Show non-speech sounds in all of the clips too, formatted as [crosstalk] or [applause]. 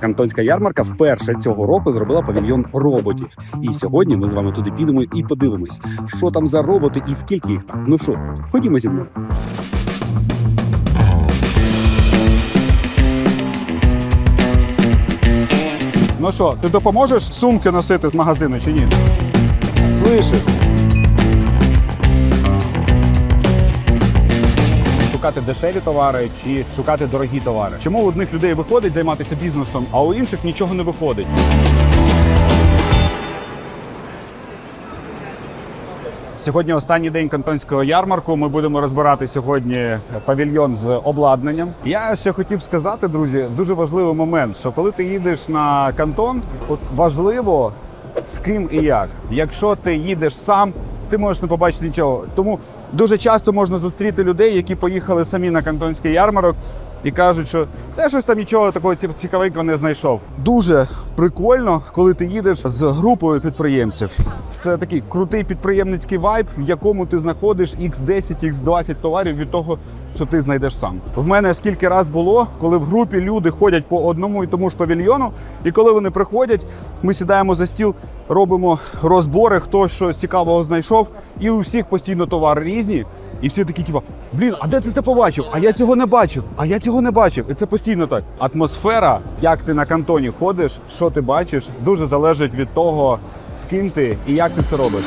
Кантонська ярмарка вперше цього року зробила павільйон роботів. І сьогодні ми з вами туди підемо і подивимось, що там за роботи і скільки їх там. Ну що, ходімо зі мною. Ну що, ти допоможеш сумки носити з магазину чи ні? Слышиш? Шукати дешеві товари чи шукати дорогі товари. Чому у одних людей виходить займатися бізнесом, а у інших нічого не виходить? Сьогодні останній день кантонського ярмарку. Ми будемо розбирати сьогодні павільйон з обладнанням. Я ще хотів сказати, друзі, дуже важливий момент, що коли ти їдеш на кантон, от важливо з ким і як. Якщо ти їдеш сам, ти можеш не побачити нічого. Тому дуже часто можна зустріти людей, які поїхали самі на кантонський ярмарок і кажуть, що те щось там нічого такого ці- цікавенького не знайшов. Дуже прикольно, коли ти їдеш з групою підприємців. Це такий крутий підприємницький вайб, в якому ти знаходиш X10, X20 товарів від того, що ти знайдеш сам. В мене скільки раз було, коли в групі люди ходять по одному і тому ж павільйону, і коли вони приходять, ми сідаємо за стіл, робимо розбори, хто що цікавого знайшов, і у всіх постійно товари різні. І всі такі, типу, блін, а де це ти побачив? А я цього не бачив, а я цього не бачив. І це постійно так. Атмосфера, як ти на кантоні ходиш, що ти бачиш, дуже залежить від того, з ким ти і як ти це робиш.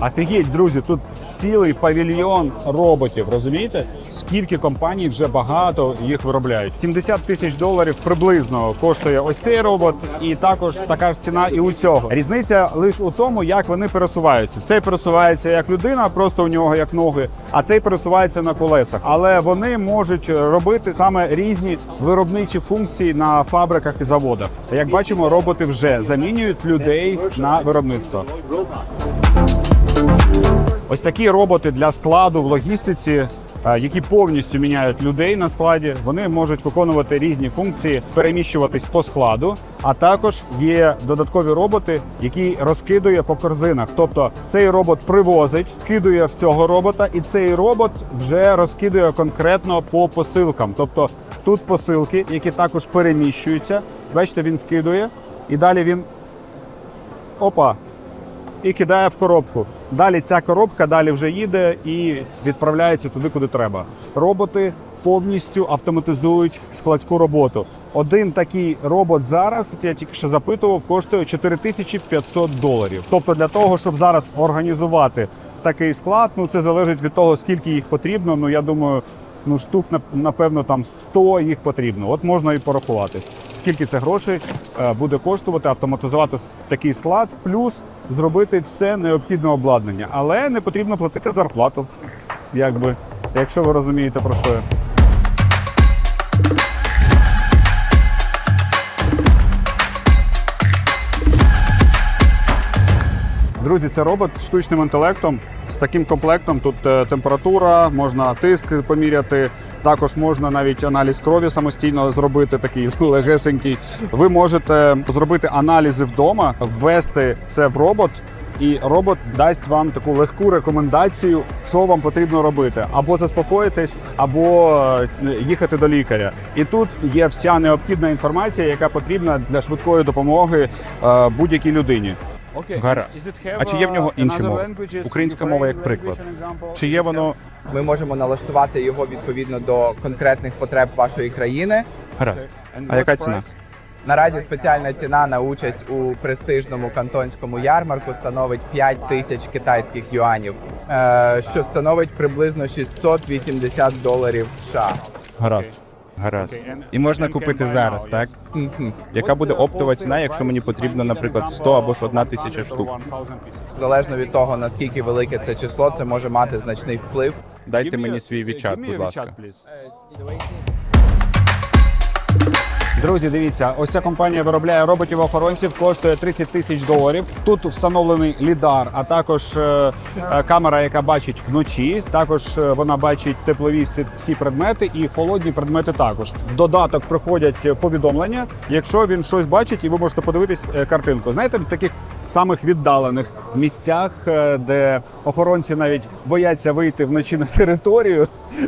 Офігеть, друзі, тут цілий павільйон роботів. Розумієте? Скільки компаній вже багато їх виробляють? 70 тисяч доларів приблизно коштує ось цей робот, і також така ж ціна і у цього. Різниця лише у тому, як вони пересуваються. Цей пересувається як людина, просто у нього як ноги, а цей пересувається на колесах. Але вони можуть робити саме різні виробничі функції на фабриках і заводах. Як бачимо, роботи вже замінюють людей на виробництво. Ось такі роботи для складу в логістиці, е, які повністю міняють людей на складі. Вони можуть виконувати різні функції, переміщуватись по складу. А також є додаткові роботи, які розкидує по корзинах. Тобто цей робот привозить, кидує в цього робота, і цей робот вже розкидує конкретно по посилкам. Тобто тут посилки, які також переміщуються. Бачите, він скидує, і далі він опа, і кидає в коробку. Далі ця коробка далі вже їде і відправляється туди, куди треба. Роботи повністю автоматизують складську роботу. Один такий робот зараз, я тільки що запитував, коштує 4500 доларів. Тобто для того, щоб зараз організувати такий склад, ну це залежить від того, скільки їх потрібно. Ну я думаю, ну штук нап- напевно там 100 їх потрібно. От можна і порахувати. Скільки це грошей е, буде коштувати автоматизувати такий склад, плюс зробити все необхідне обладнання, але не потрібно платити зарплату, якби, якщо ви розумієте про що я. Друзі, це робот з штучним інтелектом. З таким комплектом тут е, температура, можна тиск поміряти. Також можна навіть аналіз крові самостійно зробити, такий [laughs] легесенький. Ви можете зробити аналізи вдома, ввести це в робот. І робот дасть вам таку легку рекомендацію, що вам потрібно робити, або заспокоїтись, або е, їхати до лікаря. І тут є вся необхідна інформація, яка потрібна для швидкої допомоги е, будь-якій людині. Гаразд. А чи є в нього інші мови? Українська мова як приклад. Чи є воно Ми можемо налаштувати його відповідно до конкретних потреб вашої країни. гаразд? А яка ціна? Наразі спеціальна ціна на участь у престижному кантонському ярмарку становить 5 тисяч китайських юанів, е, що становить приблизно 680 доларів США. Гаразд. Гаразд. І можна купити зараз, так? Яка буде оптова ціна, якщо мені потрібно, наприклад, 100 або ж 1 тисяча штук? Залежно від того наскільки велике це число, це може мати значний вплив. Дайте мені свій відчат, будь ласка. Друзі, дивіться, ось ця компанія виробляє роботів-охоронців, коштує 30 тисяч доларів. Тут встановлений лідар, а також е, е, камера, яка бачить вночі. Також е, вона бачить теплові всі, предмети і холодні предмети. Також в додаток приходять повідомлення, якщо він щось бачить, і ви можете подивитись картинку. Знаєте, в таких самих віддалених місцях, е, де охоронці навіть бояться вийти вночі на територію,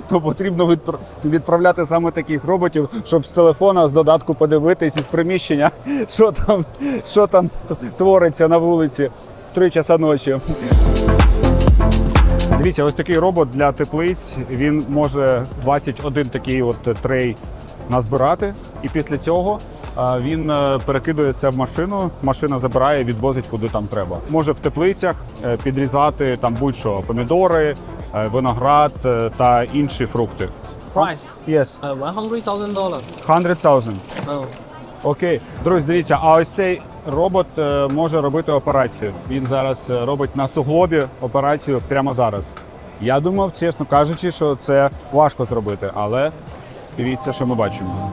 то потрібно відпр- відправляти саме таких роботів, щоб з телефона з додатку подивитись із приміщення, [laughs] що там, що там твориться на вулиці в 3 часа ночі. Дивіться, ось такий робот для теплиць. Він може 21 такий от трей назбирати, і після цього він е, перекидує це в машину. Машина забирає, відвозить куди там треба. Може в теплицях е, підрізати там будь-що помідори, е, виноград та інші фрукти. Price Yes, uh, $100,000. 100,000. Oh. Окей, друзі, дивіться, а ось цей робот може робити операцію. Він зараз робить на суглобі операцію прямо зараз. Я думав, чесно кажучи, що це важко зробити, але дивіться, що ми бачимо.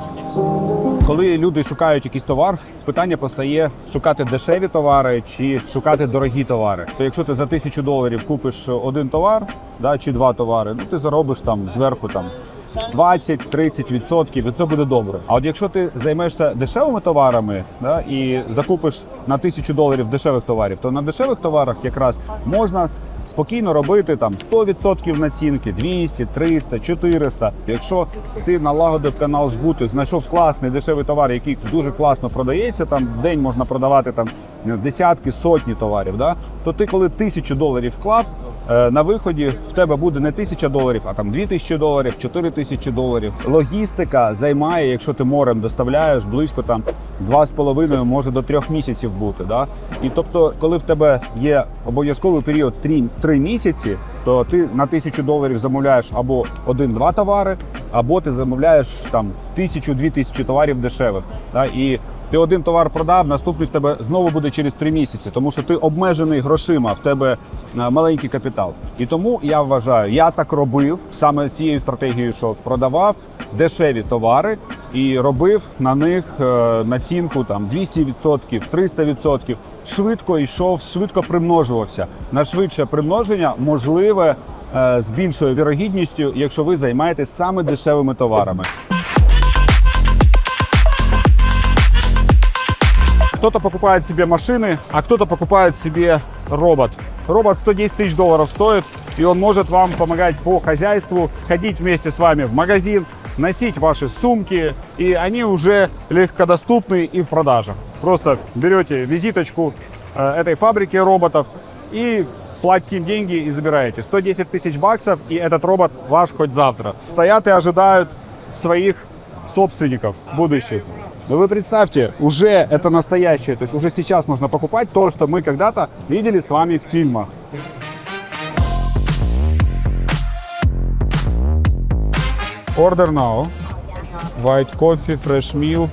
Коли люди шукають якийсь товар, питання постає шукати дешеві товари чи шукати дорогі товари. То якщо ти за тисячу доларів купиш один товар, да, чи два товари, ну ти заробиш там зверху там 20-30%, і це буде добре. А от якщо ти займешся дешевими товарами да, і закупиш на тисячу доларів дешевих товарів, то на дешевих товарах якраз можна спокійно робити там 100% націнки, 200, 300, 400. Якщо ти налагодив канал збуту, знайшов класний дешевий товар, який дуже класно продається, там в день можна продавати там десятки, сотні товарів. Да? То ти, коли тисячу доларів вклав, на виході в тебе буде не тисяча доларів, а там дві тисячі доларів, чотири тисячі доларів. Логістика займає, якщо ти морем доставляєш, близько там два з половиною, може до трьох місяців бути. Да? І тобто, коли в тебе є обов'язковий період три, три місяці, то ти на тисячу доларів замовляєш або один-два товари, або ти замовляєш там тисячу-дві тисячі товарів дешевих. Да? І ти один товар продав, наступний в тебе знову буде через три місяці, тому що ти обмежений грошима, в тебе е, маленький капітал. І тому я вважаю, я так робив саме цією стратегією, що продавав дешеві товари і робив на них е, націнку там 200%, 300%. Швидко йшов, швидко примножувався. На швидше примноження можливе е, з більшою вірогідністю, якщо ви займаєтесь саме дешевими товарами. Кто-то покупает себе машины, а кто-то покупает себе робот. Робот 110 тысяч долларов стоит, и он может вам помогать по хозяйству, ходить вместе с вами в магазин, носить ваши сумки, и они уже легкодоступны и в продажах. Просто берете визиточку э, этой фабрики роботов и платите им деньги и забираете. 110 тысяч баксов, и этот робот ваш хоть завтра. Стоят и ожидают своих собственников будущих. Но вы представьте, уже это настоящее, то есть уже сейчас можно покупать то, что мы когда-то видели с вами в фильмах. Order now. White coffee, fresh milk,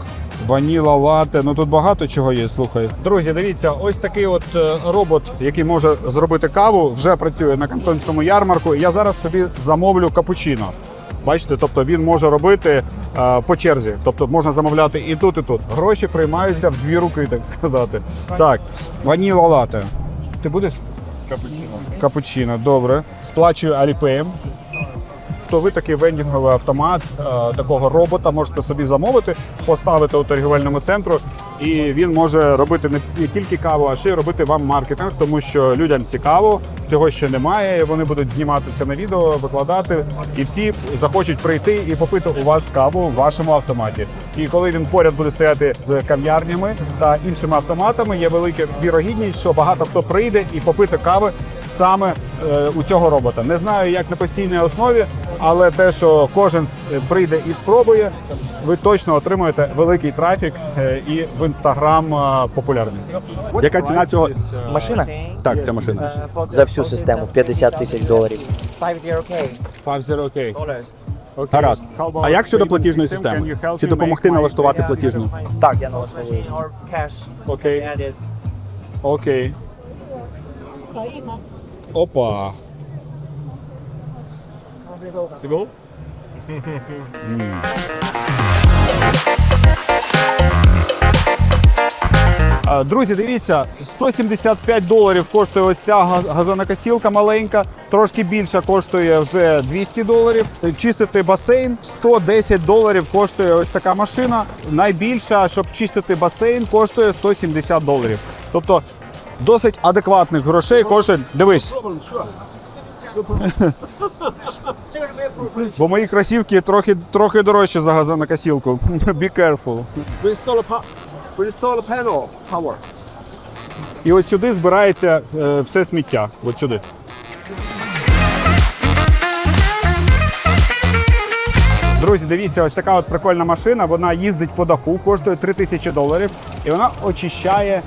ваніла лате. Ну тут багато чого є. Слухай. Друзі, дивіться, ось такий от е, робот, який може зробити каву, вже працює на кантонському ярмарку. Я зараз собі замовлю капучино. Бачите, тобто він може робити е, по черзі. Тобто можна замовляти і тут, і тут. Гроші приймаються в дві руки, так сказати. Так, ваніла лате. Ти будеш? Капучино. Капучино, добре. Сплачую Alipay. То ви такий вендінговий автомат е, такого робота можете собі замовити, поставити у торгівельному центру, і він може робити не тільки каву, а ще й робити вам маркетинг, тому що людям цікаво, цього ще немає. Вони будуть знімати це на відео, викладати, і всі захочуть прийти і попити у вас каву в вашому автоматі. І коли він поряд буде стояти з кав'ярнями та іншими автоматами, є велика вірогідність, що багато хто прийде і попити кави саме е, у цього робота. Не знаю, як на постійній основі, але те, що кожен прийде і спробує, ви точно отримуєте великий трафік е, і в інстаграм е, популярність. Яка ціна цього? Машина Так, ця машина. за всю систему 50 тисяч доларів. 50K 50K. dollars. Гаразд. А як щодо платіжної системи? Чи допомогти налаштувати платіжну? Так, я налаштовую. Окей, окей. Опа. А, Друзі, дивіться, 175 доларів коштує оця га- газонокосілка маленька, трошки більша коштує вже 200 доларів. Чистити басейн 110 доларів коштує ось така машина. Найбільша, щоб чистити басейн, коштує 170 доларів. Тобто досить адекватних грошей коштує. Дивись. Бо мої кросівки трохи, трохи дорожчі за газонокосілку. Be careful. With solar, panel power. І от сюди збирається е, все сміття. От сюди. Друзі, дивіться, ось така от прикольна машина. Вона їздить по даху, коштує 3 тисячі доларів, і вона очищає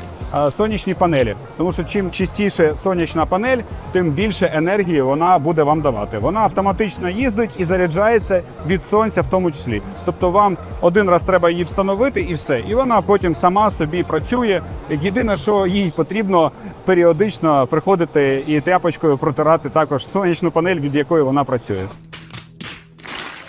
сонячні панелі. Тому що чим чистіше сонячна панель, тим більше енергії вона буде вам давати. Вона автоматично їздить і заряджається від сонця, в тому числі. Тобто вам один раз треба її встановити і все. І вона потім сама собі працює. Єдине, що їй потрібно періодично приходити і тряпочкою протирати також сонячну панель, від якої вона працює.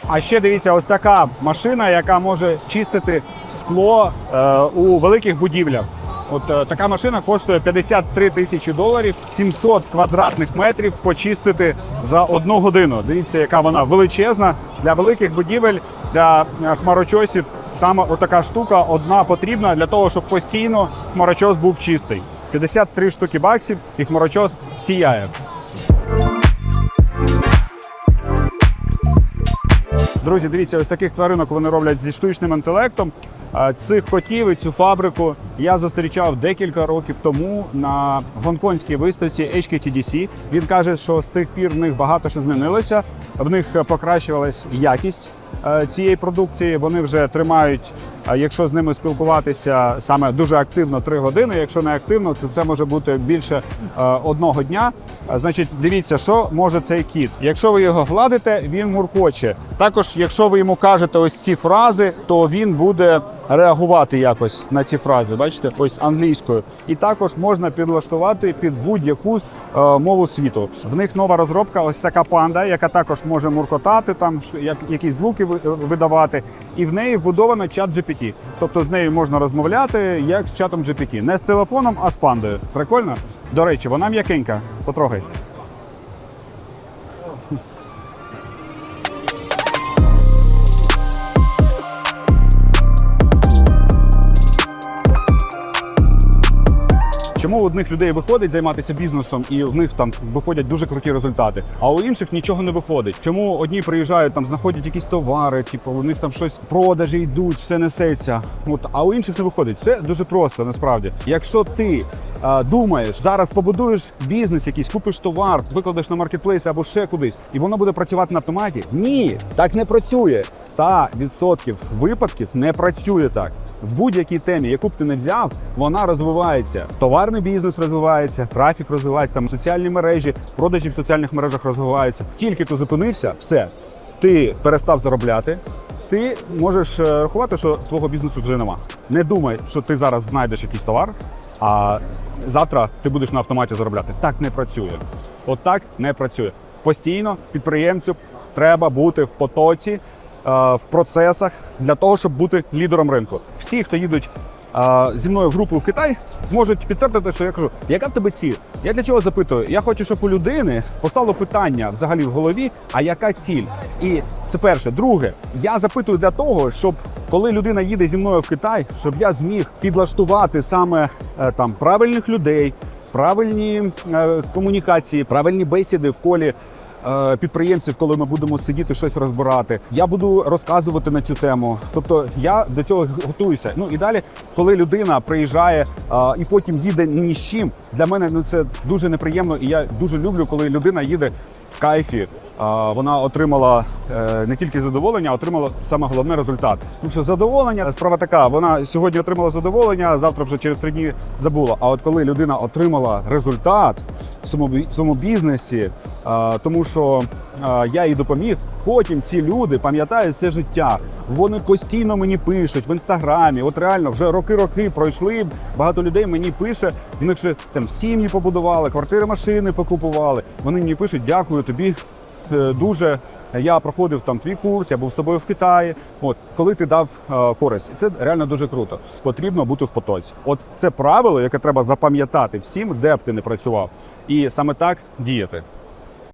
А ще дивіться, ось така машина, яка може чистити скло е, у великих будівлях. От е, така машина коштує 53 тисячі доларів, 700 квадратних метрів почистити за одну годину. Дивіться, яка вона величезна для великих будівель, для е, хмарочосів. Саме отака штука одна потрібна для того, щоб постійно хмарочос був чистий. 53 штуки баксів і хмарочос сіяє. Друзі, дивіться, ось таких тваринок вони роблять зі штучним інтелектом. Цих котів і цю фабрику я зустрічав декілька років тому на гонконгській виставці HKTDC. Він каже, що з тих пір в них багато що змінилося. В них покращувалась якість е, цієї продукції. Вони вже тримають, е, якщо з ними спілкуватися саме дуже активно 3 години. Якщо не активно, то це може бути більше е, одного дня. Е, Значить, дивіться, що може цей кіт. Якщо ви його гладите, він муркоче. Також, якщо ви йому кажете ось ці фрази, то він буде реагувати якось на ці фрази. Бачите, ось англійською. І також можна підлаштувати під будь-яку е, мову світу. В них нова розробка, ось така панда, яка також може муркотати, там як якісь звуки видавати. І в неї вбудовано чат GPT. Тобто з нею можна розмовляти як з чатом GPT. Не з телефоном, а з пандою. Прикольно? До речі, вона м'якенька. Потрогай. Чому у одних людей виходить займатися бізнесом і в них там виходять дуже круті результати, а у інших нічого не виходить? Чому одні приїжджають там, знаходять якісь товари, типу у них там щось продажі йдуть, все несеться. От а у інших не виходить. Це дуже просто насправді. Якщо ти а, думаєш, зараз побудуєш бізнес, якийсь купиш товар, викладеш на маркетплейс або ще кудись, і воно буде працювати на автоматі? Ні, так не працює. 100% випадків не працює так. В будь-якій темі, яку б ти не взяв, вона розвивається. Товарний бізнес розвивається, трафік розвивається, там соціальні мережі, продажі в соціальних мережах розвиваються. Тільки ти зупинився, все, ти перестав заробляти. Ти можеш е, рахувати, що твого бізнесу вже нема. Не думай, що ти зараз знайдеш якийсь товар, а завтра ти будеш на автоматі заробляти. Так не працює. От так не працює. Постійно підприємцю треба бути в потоці, е, в процесах для того, щоб бути лідером ринку. Всі, хто їдуть зі мною в групу в Китай, можуть підтвердити, що я кажу, яка в тебе ціль? Я для чого запитую? Я хочу, щоб у людини постало питання взагалі в голові, а яка ціль? І це перше. Друге, я запитую для того, щоб коли людина їде зі мною в Китай, щоб я зміг підлаштувати саме е, там правильних людей, правильні е, комунікації, правильні бесіди в колі підприємців, коли ми будемо сидіти щось розбирати. Я буду розказувати на цю тему. Тобто я до цього готуюся. Ну і далі, коли людина приїжджає е, і потім їде ні з чим, для мене ну це дуже неприємно, і я дуже люблю, коли людина їде в кайфі. Вона отримала е, не тільки задоволення, а отримала саме головне результат. Тому що задоволення справа така. Вона сьогодні отримала задоволення, завтра вже через три дні забула. А от коли людина отримала результат в своєму бізнесі, тому що я їй допоміг. Потім ці люди пам'ятають все життя. Вони постійно мені пишуть в інстаграмі. От реально вже роки-роки пройшли. Багато людей мені пише. Вони вже там сім'ї побудували, квартири, машини покупували. Вони мені пишуть, дякую тобі. е, Дуже я проходив там твій курс, я був з тобою в Китаї. От коли ти дав е, користь, це реально дуже круто. Потрібно бути в потоці. От це правило, яке треба запам'ятати всім, де б ти не працював, і саме так діяти.